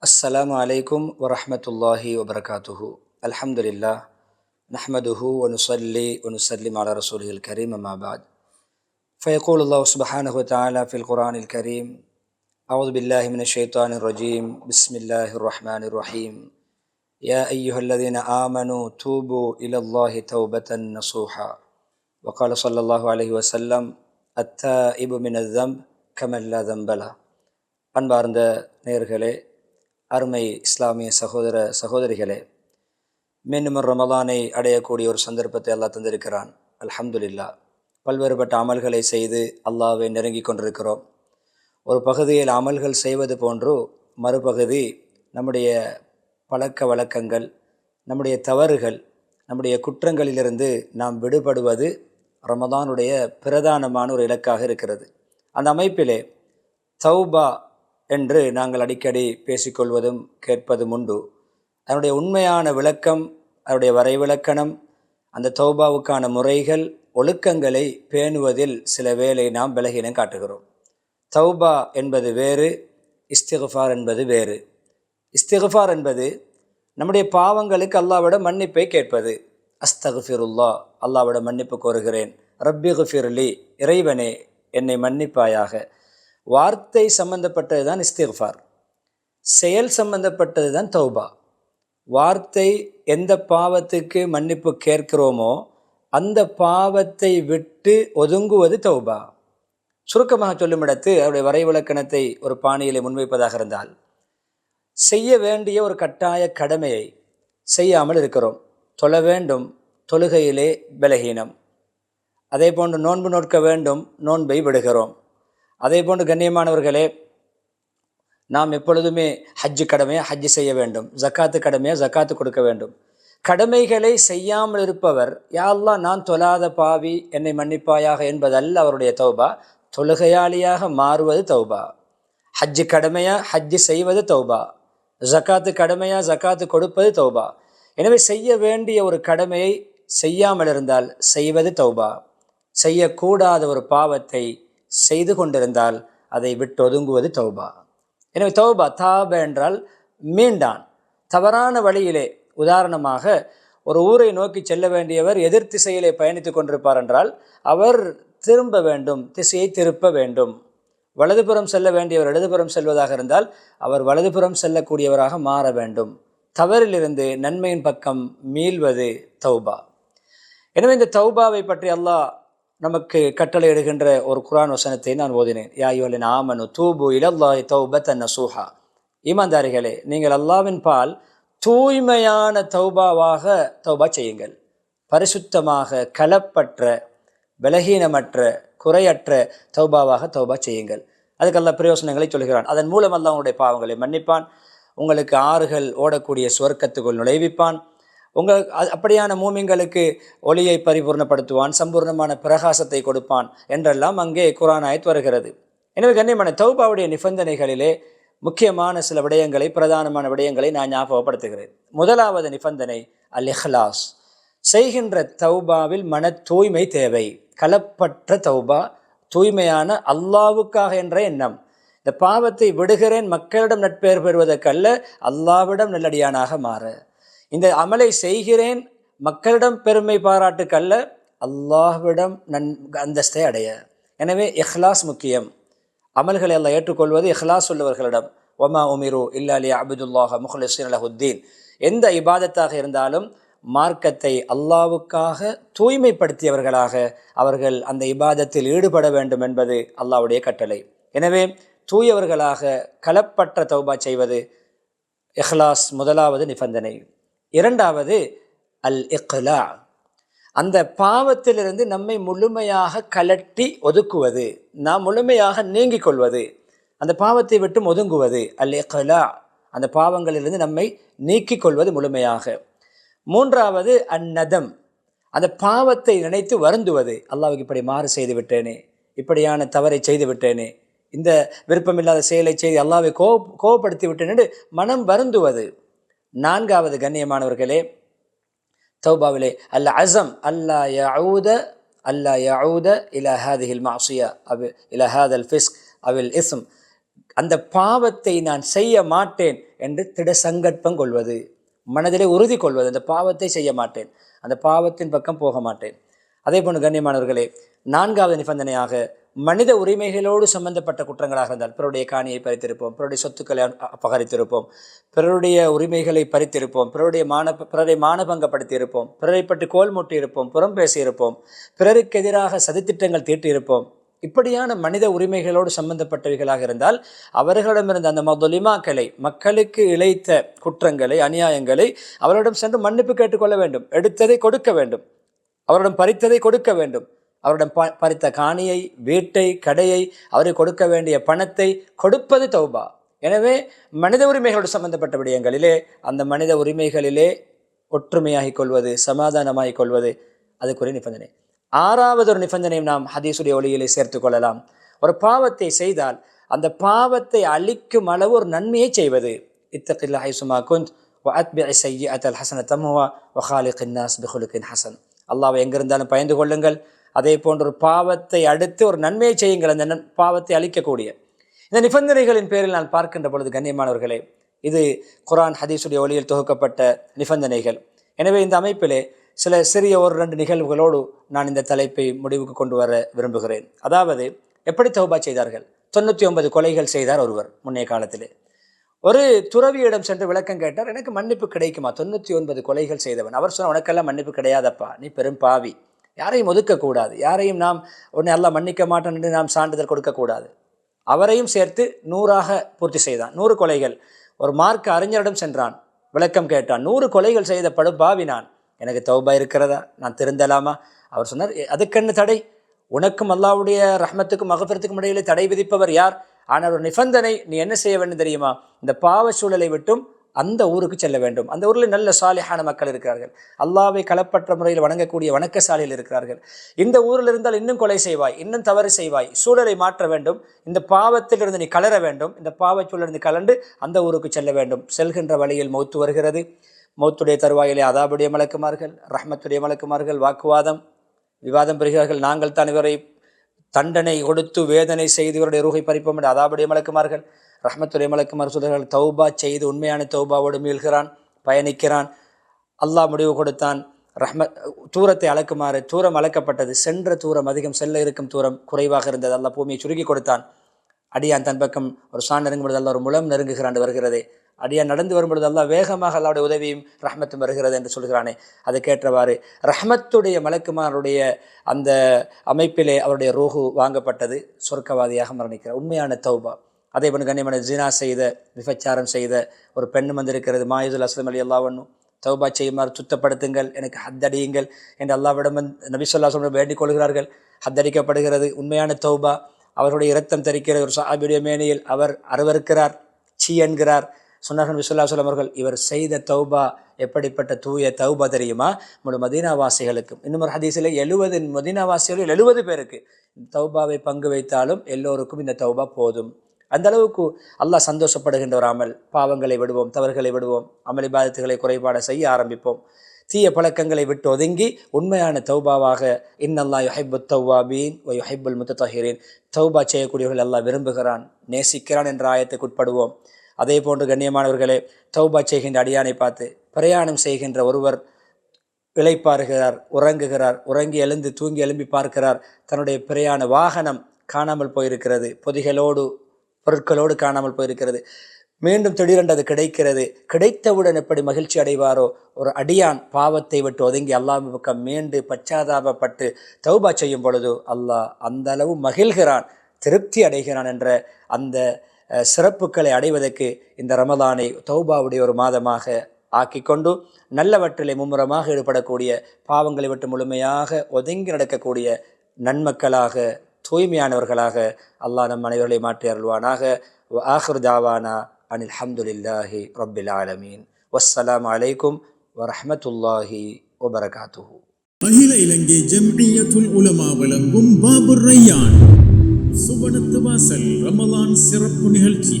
السلام عليكم ورحمة الله وبركاته الحمد لله نحمده ونصلي ونسلم على رسوله الكريم أما بعد فيقول الله سبحانه وتعالى في القرآن الكريم أعوذ بالله من الشيطان الرجيم بسم الله الرحمن الرحيم يا أيها الذين آمنوا توبوا إلى الله توبة نصوحا وقال صلى الله عليه وسلم التائب من الذنب كمن لا ذنب له அன்பார்ந்த நேர்களே அருமை இஸ்லாமிய சகோதர சகோதரிகளே மீண்டும் ரமலானை அடையக்கூடிய ஒரு சந்தர்ப்பத்தை அல்லாஹ் தந்திருக்கிறான். அல்ஹம்துலில்லா. பல்வேறுபட்ட அமல்களை செய்து அல்லாவை நெருங்கி கொண்டிருக்கிறோம். ஒரு பகுதியில் அமல்கள் செய்வது போன்று மறுபகுதி நம்முடைய பழக்க வழக்கங்கள் நம்முடைய தவறுகள் நம்முடைய குற்றங்களிலிருந்து நாம் விடுபடுவது ரமதானுடைய பிரதானமான ஒரு இலக்காக இருக்கிறது. அந்த அமைப்பிலே தௌபா என்று நாங்கள் அடிக்கடி பேசிக்கொள்வதும் கேட்பதும் உண்டு. அதனுடைய உண்மையான விளக்கம் அதனுடைய வரைவிலக்கணம் அந்த தௌபாவுக்கான முறைகள் ஒழுக்கங்களை பேணுவதில் சில வேலை நாம் விலகினம் காட்டுகிறோம். தௌபா என்பது வேறு இஸ்திகுஃபார் என்பது வேறு. இஸ்திகுஃபார் என்பது நம்முடைய பாவங்களுக்கு அல்லாவிட மன்னிப்பை கேட்பது. அஸ்தகுஃபிருல்லா அல்லாவிட மன்னிப்பு கோருகிறேன். ரப்பி குஃபிர்லி இறைவனே என்னை மன்னிப்பாயாக. வார்த்தை சம்பந்தப்பட்டது தான் இஸ்திஃபார் செயல் சம்பந்தப்பட்டது தான் தௌபா. வார்த்தை எந்த பாவத்துக்கு மன்னிப்பு கேட்கிறோமோ அந்த பாவத்தை விட்டு ஒதுங்குவது தௌபா. சுருக்கமாக சொல்லும் இடத்து அவருடைய வரைவிலக்கணத்தை ஒரு பாணியிலே முன்வைப்பதாக இருந்தால் செய்ய வேண்டிய ஒரு கட்டாய கடமையை செய்யாமல் இருக்கிறோம். தொழ வேண்டும் தொழுகையிலே பலகீனம். அதே போன்று நோன்பு நோட்க வேண்டும் நோன்பை விடுகிறோம். அதே போன்று கண்ணியமானவர்களே நாம் எப்பொழுதுமே ஹஜ்ஜு கடமையை ஹஜ்ஜு செய்ய வேண்டும். ஜக்காத்து கடமையை ஜக்காத்து கொடுக்க வேண்டும். கடமைகளை செய்யாமல் இருப்பவர் யாரெல்லாம் நான் தொழாத பாவி என்னை மன்னிப்பாயாக என்பதல்ல அவருடைய தௌபா. தொழுகையாளியாக மாறுவது தௌபா. ஹஜ்ஜு கடமையா ஹஜ்ஜு செய்வது தௌபா. ஜக்காத்து கடமையா ஜக்காத்து கொடுப்பது தௌபா. எனவே செய்ய வேண்டிய ஒரு கடமையை செய்யாமல் இருந்தால் செய்வது தௌபா. செய்யக்கூடாத ஒரு பாவத்தை செய்து கொண்டிருந்தால் அதை விட்டு ஒதுங்குவது தௌபா. எனவே தௌபா தாப என்றால் மீண்டான். தவறான வழியிலே உதாரணமாக ஒரு ஊரை நோக்கி செல்ல வேண்டியவர் எதிர் திசையிலே பயணித்து கொண்டிருப்பார் என்றால் அவர் திரும்ப வேண்டும் திசையை திருப்ப வேண்டும். வலதுபுறம் செல்ல வேண்டியவர் இடதுபுறம் செல்வதாக இருந்தால் அவர் வலதுபுறம் செல்லக்கூடியவராக மாற வேண்டும். தவறிலிருந்து நன்மையின் பக்கம் மீள்வது தௌபா. எனவே இந்த தௌபாவை பற்றி அல்லாஹ் நமக்கு கட்டளை இடுகின்ற ஒரு குரான் வசனத்தை நான் ஓதினேன். யாயோலின் ஆமனு தூபு இலல்லாஹி தௌபத் நசூஹா. ஈமாந்தாரிகளே நீங்கள் அல்லாவின் பால் தூய்மையான தௌபாவாக தௌபா செய்யுங்கள். பரிசுத்தமாக கலப்பற்ற பலகீனமற்ற குறையற்ற தௌபாவாக தௌபா செய்யுங்கள். அதுக்கு பிரயோசனங்களை சொல்கிறான். அதன் மூலம் அல்ல உங்களுடைய பாவங்களை மன்னிப்பான். உங்களுக்கு ஆறுகள் ஓடக்கூடிய சுவர்க்கத்துக்குள் நுழைவிப்பான். உங்கள் அப்படியான மூமிங்களுக்கு ஒளியை பரிபூர்ணப்படுத்துவான் சம்பூர்ணமான பிரகாசத்தை கொடுப்பான் என்றெல்லாம் அங்கே குரான் ஆயத் வருகிறது. எனவே கண்ணியமான தௌபாவுடைய நிபந்தனைகளிலே முக்கியமான சில விடயங்களை பிரதானமான விடயங்களை நான் ஞாபகப்படுத்துகிறேன். முதலாவது நிபந்தனை அல் இஹ்லாஸ் செய்கின்ற தௌபாவில் மன தூய்மை தேவை. கலப்பற்ற தௌபா தூய்மையான அல்லாவுக்காக என்ற எண்ணம். இந்த பாவத்தை விடுகிறேன் மக்களிடம் நட்பெயர் பெறுவதற்கல்ல அல்லாவிடம் நல்லடியானாக மாற. இந்த அமலை செய்கிறேன் மக்களிடம் பெருமை பாராட்டுக்கல்ல அல்லாஹ்விடம் நன் அந்தஸ்தை அடைய. எனவே இஹ்லாஸ் முக்கியம். அமல்களை எல்லாம் ஏற்றுக்கொள்வது இஹ்லாஸ் உள்ளவர்களிடம். ஒமா உமிரு இல்லா அலி அபுதுல்லாஹ் முஹ்லிஸ்ஸின் அலஹுத்தீன் எந்த இபாதத்தாக இருந்தாலும் மார்க்கத்தை அல்லாவுக்காக தூய்மைப்படுத்தியவர்களாக அவர்கள் அந்த இபாதத்தில் ஈடுபட வேண்டும் என்பது அல்லாவுடைய கட்டளை. எனவே தூயவர்களாக கலப்பற்ற தௌபா செய்வது இஹ்லாஸ் முதலாவது நிபந்தனை. இரண்டாவது அல் இக்லா அந்த பாவத்திலிருந்து நம்மை முழுமையாக கலட்டி ஒதுக்குவது நாம் முழுமையாக நீங்கிக் கொள்வது அந்த பாவத்தை விட்டு ஒதுங்குவது அல் இக்லா அந்த பாவங்களிலிருந்து நம்மை நீக்கிக் கொள்வது முழுமையாக. மூன்றாவது அந்நதம் அந்த பாவத்தை நினைத்து வருந்துவது. அல்லாவுக்கு இப்படி மாறு செய்து விட்டேனே இப்படியான தவறை செய்து விட்டேனே இந்த விருப்பமில்லாத செயலை செய்து அல்லாவை கோ கோவப்படுத்தி விட்டேன் என்று மனம் வருந்துவது. நான்காவது கண்ணியமானவர்களே தௌபாவிலே அல்ல அசம் அல்லா யஊத அல்லா யஊத இலஹாதிஹில் மாசியா அவு இல அல் ஃபிஸ்க் அவில் இஸ்ம். அந்த பாவத்தை நான் செய்ய மாட்டேன் என்று திட சங்கற்பம் கொள்வது மனதிலே உறுதி கொள்வது அந்த பாவத்தை செய்ய மாட்டேன். அந்த பாவத்தின் பக்கம் போக மாட்டேன். அதே போன்று கண்ணியமானவர்களே நான்காவது நிபந்தனையாக மனித உரிமைகளோடு சம்பந்தப்பட்ட குற்றங்களாக இருந்தால் பிறருடைய காணியை பறித்திருப்போம் பிறருடைய சொத்துக்களை அபகரித்திருப்போம் பிறருடைய உரிமைகளை பறித்திருப்போம் பிறருடைய மான பிறரை மானபங்கப்படுத்தியிருப்போம் பிறரை பற்றி கோல் மூட்டியிருப்போம் புறம் பேசியிருப்போம் பிறருக்கு எதிராக சதித்திட்டங்கள் தீட்டியிருப்போம். இப்படியான மனித உரிமைகளோடு சம்பந்தப்பட்டவைகளாக இருந்தால் அவர்களிடமிருந்த அந்த மதுலிமாக்களை மக்களுக்கு இழைத்த குற்றங்களை அநியாயங்களை அவரிடம் சென்று மன்னிப்பு கேட்டுக்கொள்ள வேண்டும் எடுத்ததை கொடுக்க வேண்டும் அவரிடம் பறித்ததை கொடுக்க வேண்டும். அவரிடம் ப பறித்த காணியை வீட்டை கடையை அவரை கொடுக்க வேண்டிய பணத்தை கொடுப்பது தௌபா. எனவே மனித உரிமைகளோடு சம்பந்தப்பட்ட விடயங்களிலே அந்த மனித உரிமைகளிலே ஒற்றுமையாகிக் கொள்வது சமாதானமாகிக் கொள்வது அதுக்குரிய நிபந்தனை. ஆறாவது ஒரு நிபந்தனையும் நாம் ஹதீசுடைய ஒளியிலே சேர்த்து கொள்ளலாம். ஒரு பாவத்தை செய்தால் அந்த பாவத்தை அழிக்கும் அளவு ஒரு நன்மையை செய்வது. இத்தகில்லா ஹைசுமா குந்த் அத்பி செய்ய அத்தல் ஹசன தம்ஹுவா ஒஹாலிகின் ஹசன். அல்லாவை எங்கிருந்தாலும் பயந்து கொள்ளுங்கள். அதே போன்ற ஒரு பாவத்தை அடுத்து ஒரு நன்மையை செய்யுங்கள். அந்த நன்- பாவத்தை அழிக்கக்கூடிய. இந்த நிபந்தனைகளின் பேரில் நான் பார்க்கின்ற பொழுது கண்ணியமானவர்களே இது குரான் ஹதீஸுடைய ஒளியில் தொகுக்கப்பட்ட நிபந்தனைகள். எனவே இந்த அமைப்பிலே சில சிறிய ஒரு ரெண்டு நிகழ்வுகளோடு நான் இந்த தலைப்பை முடிவுக்கு கொண்டு வர விரும்புகிறேன். அதாவது எப்படி தௌபா செய்தார்கள்? தொண்ணூற்றி ஒன்பது கொலைகள் செய்தார் ஒருவர் முன்னைய காலத்திலே. ஒரு துறவியிடம் சென்று விளக்கம் கேட்டார் எனக்கு மன்னிப்பு கிடைக்குமா? தொண்ணூற்றி ஒன்பது கொலைகள் செய்தவன். அவர் சொன்ன உனக்கெல்லாம் மன்னிப்பு கிடையாதப்பா. நீ பெரும் பாவி. யாரையும் ஒதுக்கக்கூடாது. யாரையும் நாம் உடனே எல்லாம் மன்னிக்க மாட்டோம் என்று நாம் சான்றிதழ் கொடுக்கக்கூடாது. அவரையும் சேர்த்து நூறாக பூர்த்தி செய்தான். நூறு கொலைகள். ஒரு மார்க்க அறிஞரிடம் சென்றான். விளக்கம் கேட்டான். நூறு கொலைகள் செய்த படு பாவி நான். எனக்கு தௌபா இருக்கிறதா? நான் திருந்தலாமா? அவர் சொன்னார் அதுக்கென்ன தடை? உனக்கும் அல்லாவுடைய ரஹ்மத்துக்கும் மகபரத்துக்கும் இடையிலே தடை விதிப்பவர் யார்? ஆனால் ஒரு நிபந்தனை நீ என்ன செய்ய வேண்டும் தெரியுமா? இந்த பாவ சூழலை விட்டும் அந்த ஊருக்கு செல்ல வேண்டும். அந்த ஊரில் நல்ல சாலிஹான மக்கள் இருக்கிறார்கள். அல்லாவை களப்பற்ற முறையில் வணங்கக்கூடிய வணக்க சாலையில் இருக்கிறார்கள். இந்த ஊரில் இருந்தால் இன்னும் கொலை செய்வாய் இன்னும் தவறு செய்வாய் சூழலை மாற்ற வேண்டும். இந்த பாவத்திலிருந்து நீ கலர வேண்டும். இந்த பாவச்சூழலிருந்து கலண்டு அந்த ஊருக்கு செல்ல வேண்டும். செல்கின்ற வழியில் மௌத்து வருகிறது. மௌத்துடைய தருவாயிலே அதாபுடைய மலக்குமார்கள் ரஹ்மத்துடைய மலக்குமார்கள் வாக்குவாதம் விவாதம் பெறுகிறார்கள் நாங்கள் தான் இவரை தண்டனை கொடுத்து வேதனை செய்து இவருடைய ரூகை பறிப்போம் என்று அதாபுடைய மலக்குமார்கள் ரஹமத்துரை மலக்கு சொல்கிறார்கள் தௌபா செய்து உண்மையான தௌபாவோடு மீள்கிறான் பயணிக்கிறான். அல்லாஹ் முடிவு கொடுத்தான். ரஹ்ம தூரத்தை அளக்குமாறு தூரம் அளக்கப்பட்டது. சென்ற தூரம் அதிகம் செல்ல இருக்கும் தூரம் குறைவாக இருந்தது. அல்லாஹ் பூமியை சுருக்கி கொடுத்தான். அடியான் தன் பக்கம் ஒரு சான் நெருங்கும் அல்ல ஒரு முளம் நெருங்குகிறான் வருகிறதே. அடியான் நடந்து வரும்பொழுது அல்லாஹ் வேகமாக அல்லாவுடைய உதவியும் ரஹ்மத்தும் வருகிறது என்று சொல்கிறானே. அதுக்கேற்றவாறு ரஹ்மத்துடைய மலக்குமாருடைய அந்த அமைப்பிலே அவருடைய ரோகு வாங்கப்பட்டது. சொர்க்கவாதியாக மரணிக்கிறார். உண்மையான தௌபா. அதே போன்று கண்ணியமான ஜினா செய்த விபச்சாரம் செய்த ஒரு பெண்ணும் வந்திருக்கிறது. மாயுதுல் அஸ்லம் அலி அல்லாவண்ணும் தௌபா செய்யுமாறு சுத்தப்படுத்துங்கள் எனக்கு ஹத்தடியுங்கள் என்று அல்லாவிடம் நபி சொல்லா சொல்ல வேண்டிக் கொள்கிறார்கள். ஹத்தடிக்கப்படுகிறது உண்மையான தௌபா அவருடைய இரத்தம் தரிக்கிறது. ஒரு சாபியுடைய மேனியில் அவர் அருவருக்கிறார் சீ என்கிறார். சொன்னார்கள் விசுல்லா சொல்லம் அவர்கள் இவர் செய்த தௌபா எப்படிப்பட்ட தூய தௌபா தெரியுமா? நம்முடைய மதீனாவாசிகளுக்கும். இன்னும் ஒரு ஹதீஸில் எழுபது மதீனாவாசிகளில் எழுபது பேருக்கு தௌபாவை பங்கு வைத்தாலும் எல்லோருக்கும் இந்த தௌபா போதும். அந்த அளவுக்கு அல்லாஹ் சந்தோஷப்படுகின்ற ஒரு அமல். பாவங்களை விடுவோம் தவறுகளை விடுவோம் அமளி பாதத்துகளை குறைபாட செய்ய ஆரம்பிப்போம். தீய பழக்கங்களை விட்டு ஒதுங்கி உண்மையான தௌபாவாக இன்னல்லா யுஹைபு தௌவாபீன் ஒ யுஹைபுல் முத்தஹீரின் தௌபா செய்யக்கூடியவர்கள் எல்லாம் விரும்புகிறான் நேசிக்கிறான் என்ற ஆயத்துக்கு உட்படுவோம். அதே போன்று கண்ணியமானவர்களே தௌபா செய்கின்ற அடியானை பார்த்து பிரயாணம் செய்கின்ற ஒருவர் இழைப்பாருகிறார் உறங்குகிறார் உறங்கி எழுந்து தூங்கி எழும்பி பார்க்கிறார். தன்னுடைய பிரயாண வாகனம் காணாமல் போயிருக்கிறது. பொதிகளோடு பொருட்களோடு காணாமல் போயிருக்கிறது. மீண்டும் திடீரென்று அது கிடைக்கிறது. கிடைத்தவுடன் எப்படி மகிழ்ச்சி அடைவாரோ ஒரு அடியான் பாவத்தை விட்டு ஒதுங்கி அல்லாஹ் பக்கம் மீண்டு பச்சாதாபப்பட்டு தௌபா செய்யும் பொழுது அல்லாஹ் அந்த அளவு மகிழ்கிறான் திருப்தி அடைகிறான் என்ற அந்த சிறப்புகளை அடைவதற்கு இந்த ரமலானை தௌபாவுடைய ஒரு மாதமாக ஆக்கிக்கொண்டு நல்லவற்றிலே மும்முரமாக ஈடுபடக்கூடிய பாவங்களை விட்டு முழுமையாக ஒதுங்கி நடக்கக்கூடிய நன்மக்களாக தூய்மையானவர்களாக அல்லாஹ் நம் அனைவர்களை மாற்றி அருள்வானாக ஆஹிர் தாவானா அனில் ஹம்துலில்லாஹி ரப்பில் ஆலமீன் வஸ்ஸலாமு அலைக்கும் வரஹ்மத்துல்லாஹி வபரகாத்துஹு அகில இலங்கை ஜம்இய்யத்துல் உலமா வழங்கும் பாபுர் ரையான் சுவனத்து வாசல் ரமலான் சிறப்பு நிகழ்ச்சி